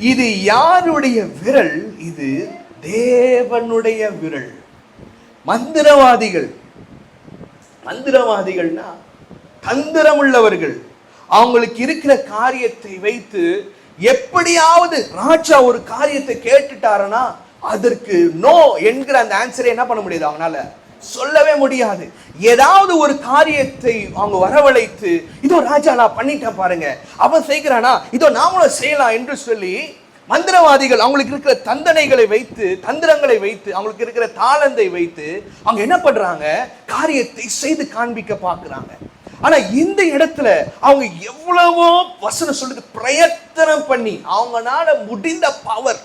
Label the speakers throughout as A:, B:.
A: இது யாருடைய விரல்? இது தேவனுடைய விரல். மந்திரவாதிகள். மந்திரவாதிகள்னா தந்திரம் உள்ளவர்கள் அவங்களுக்கு இருக்கிற காரியத்தை வைத்து எப்படியாவது ராஜா ஒரு காரியத்தை கேட்டுட்டாருன்னா அதற்கு நோ என்கிற அந்த ஆன்சரை என்ன பண்ண முடியாது அவனால? சொல்லவே முடியாது. ஏதாவது ஒரு காரியத்தை அவங்க வரவழைத்து இதோ ராஜா நான் பண்ணிட்டேன் பாருங்க. அவன் செய்கிறானா? இதோ நாமளும் செய்யலாம் என்று சொல்லி மந்திரவாதிகள் அவங்களுக்கு இருக்கிற தந்தனைகளை வைத்து தந்திரங்களை வைத்து அவங்களுக்கு இருக்கிற தாளந்தை வைத்து அவங்க என்ன பண்றாங்க? காரியத்தை செய்து காண்பிக்க பார்க்கறாங்க. ஆனா இந்த இடத்துல அவங்க எவ்வளவோ வசனம் சொல்றது பிரயத்தனம் பண்ணி அவங்கனால முடிந்த பவர்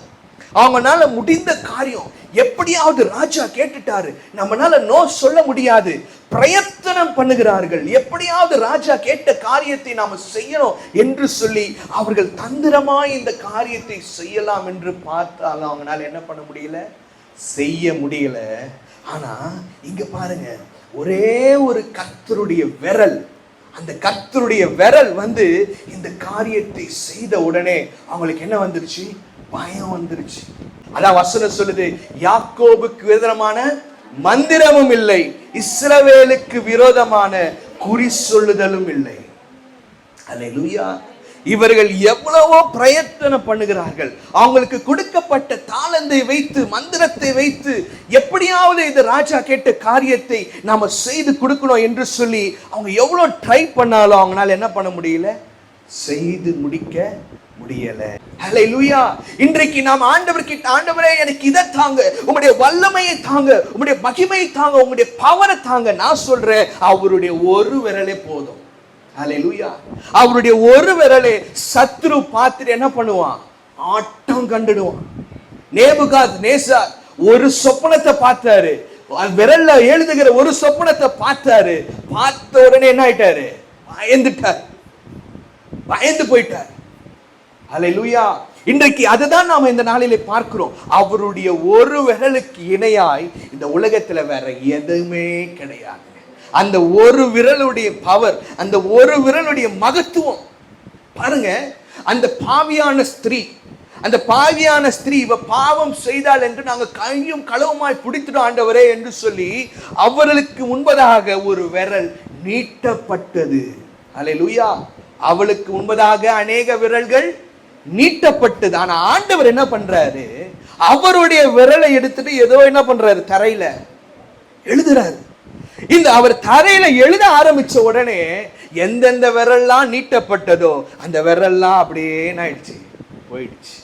A: அவங்கனால முடிந்த காரியம் எப்படியாவது ராஜா கேட்டுட்டாரு. நம்மளால நோ சொல்ல முடியாது. பிரயத்தனம் பண்ணுகிறார்கள். எப்படியாவது ராஜா கேட்ட காரியத்தை நாம செய்யணும் என்று சொல்லி அவர்கள் தந்திரமாய் இந்த காரியத்தை செய்யலாம் என்று பார்த்தாலும் அவங்களால என்ன பண்ண முடியல? செய்ய முடியல. ஆனா இங்க பாருங்க. ஒரே ஒரு கத்தருடைய விரல். அந்த கத்தருடைய விரல் வந்து இந்த காரியத்தை செய்த உடனே அவங்களுக்கு என்ன வந்துருச்சு? பயம் வந்துருச்சு. அதான் வசனம் சொல்லுது யாக்கோபுக்கு விதமான மந்திரமும் இல்லை இஸ்ரவேலுக்கு விரோதமான குறி சொல்லுதலும் இல்லை. அல்லேலூயா. இவர்கள் எவ்வளவோ பிரயத்தனம் பண்ணுகிறார்கள். அவங்களுக்கு கொடுக்கப்பட்ட தாளந்தை வைத்து மந்திரத்தை வைத்து எப்படியாவது இந்த ராஜா கேட்ட காரியத்தை நாம செய்து கொடுக்கணும் என்று சொல்லி அவங்க எவ்வளவு ட்ரை பண்ணாலும் அவங்களால என்ன பண்ண முடியல? செய்து முடிக்க முடியல. ஹalleluya இன்றைக்கு நாம் ஆண்டவர் கிட்ட ஆண்டவரே எனக்கு இதை தாங்க. உங்களுடைய வல்லமையை தாங்க. உங்களுடைய மகிமையை தாங்க. உங்களுடைய பவரை தாங்க. நான் சொல்றேன் அவருடைய ஒரு விரலே போதும். ஹalleluya அவருடைய ஒரு விரலே சத்ரு பார்த்துட்டு என்ன பண்ணுவான்? ஆட்டம் கண்டுடுவான். நேபுகாத் நேசார் ஒரு சொப்பனத்தை பார்த்தாரு. விரல்ல எழுதுகிற ஒரு சொப்பனத்தை பார்த்தாரு. பார்த்த உடனே என்ன ஆயிட்டாரு? பயந்துட்டார். பயந்து போயிட்டார். ஹalleluya இன்றைக்கு அதுதான் நாம இந்த நாளிலே பார்க்கிறோம். அவருடைய ஒரு விரலுக்கு இணையாய் இந்த உலகத்துல வேற எதுவுமே கிடையாது. அந்த ஒரு விரலுடைய பவர் அந்த ஒரு விரலுடைய மகத்துவம். பாருங்க அந்த பாவியான ஸ்திரீ அந்த பாவியான ஸ்திரீ இவ பாவம் செய்தாள் என்று நாங்க கையும் களவுமாய் பிடித்துட்டோம் ஆண்டவரே என்று சொல்லி அவர்களுக்கு முன்பதாக ஒரு விரல் நீட்டப்பட்டது. அலை லூயா அவளுக்கு முன்பதாக அநேக விரல்கள் நீட்டப்பட்டது. ஆனா ஆண்டவர் என்ன பண்றாரு? அவருடைய விரலை எடுத்துட்டு ஏதோ என்ன பண்றாரு? தரையில எழுதுறாரு. இந்த அவர் தரையில எழுத ஆரம்பிச்ச உடனே எந்தெந்த விரல்லாம் நீட்டப்பட்டதோ அந்த விரல்லாம் அப்படியே ஆயிடுச்சு போயிடுச்சு.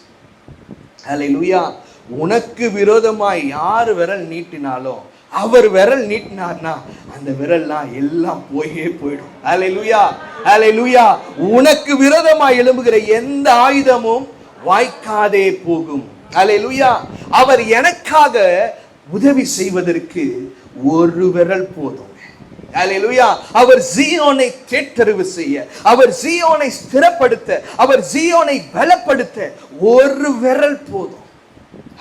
A: அல்லேலூயா உனக்கு விரோதமாய் யார் விரல் நீட்டினாலும் அவர் விரல் நீட்டினார்னா அந்த விரல்லாம் எல்லாம் போயே போயிடும். அலை லூயா அலை லூயா உனக்கு விரதமா எழும்புகிற எந்த ஆயுதமும் வாய்க்காதே போகும். அலை லூயா அவர் எனக்காக உதவி செய்வதற்கு ஒரு விரல் போதும். அல்லேலூயா அவர் ஜியோனை கேட்டறிவு செய்ய அவர் ஜியோனை ஸ்திரப்படுத்த அவர் ஜியோனை பலப்படுத்த ஒரு விரல் போதும்.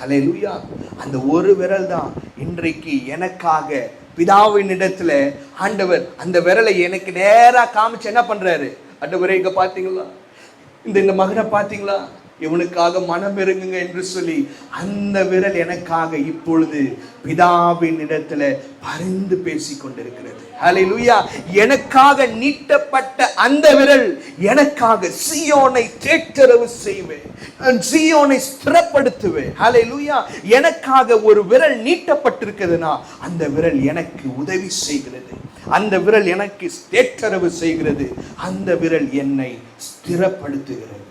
A: அல்லேலூயா அந்த ஒரு விரல் தான் இன்றைக்கு எனக்காக பிதாவின் இடத்துல ஆண்டவர் அந்த விரலை எனக்கு நேராக காமிச்சு என்ன பண்றாரு? ஆண்டவரே இங்க பாத்தீங்களா? இந்த இந்த மகனை பாத்தீங்களா? இவனுக்காக மனம் இறங்குங்க என்று சொல்லி அந்த விரல் எனக்காக இப்பொழுது பிதாவின் இடத்துல பரிந்து பேசி கொண்டிருக்கிறது ஹalleluya எனக்காக நீட்டப்பட்ட அந்த விரல் எனக்காக சியோனை தேற்றரவு செய்வேன். சியோனை ஸ்திரப்படுத்துவேன். ஹalleluya எனக்காக ஒரு விரல் நீட்டப்பட்டிருக்கிறதுனா அந்த விரல் எனக்கு உதவி செய்கிறது. அந்த விரல் எனக்கு தேற்றரவு செய்கிறது. அந்த விரல் என்னை ஸ்திரப்படுத்துகிறது.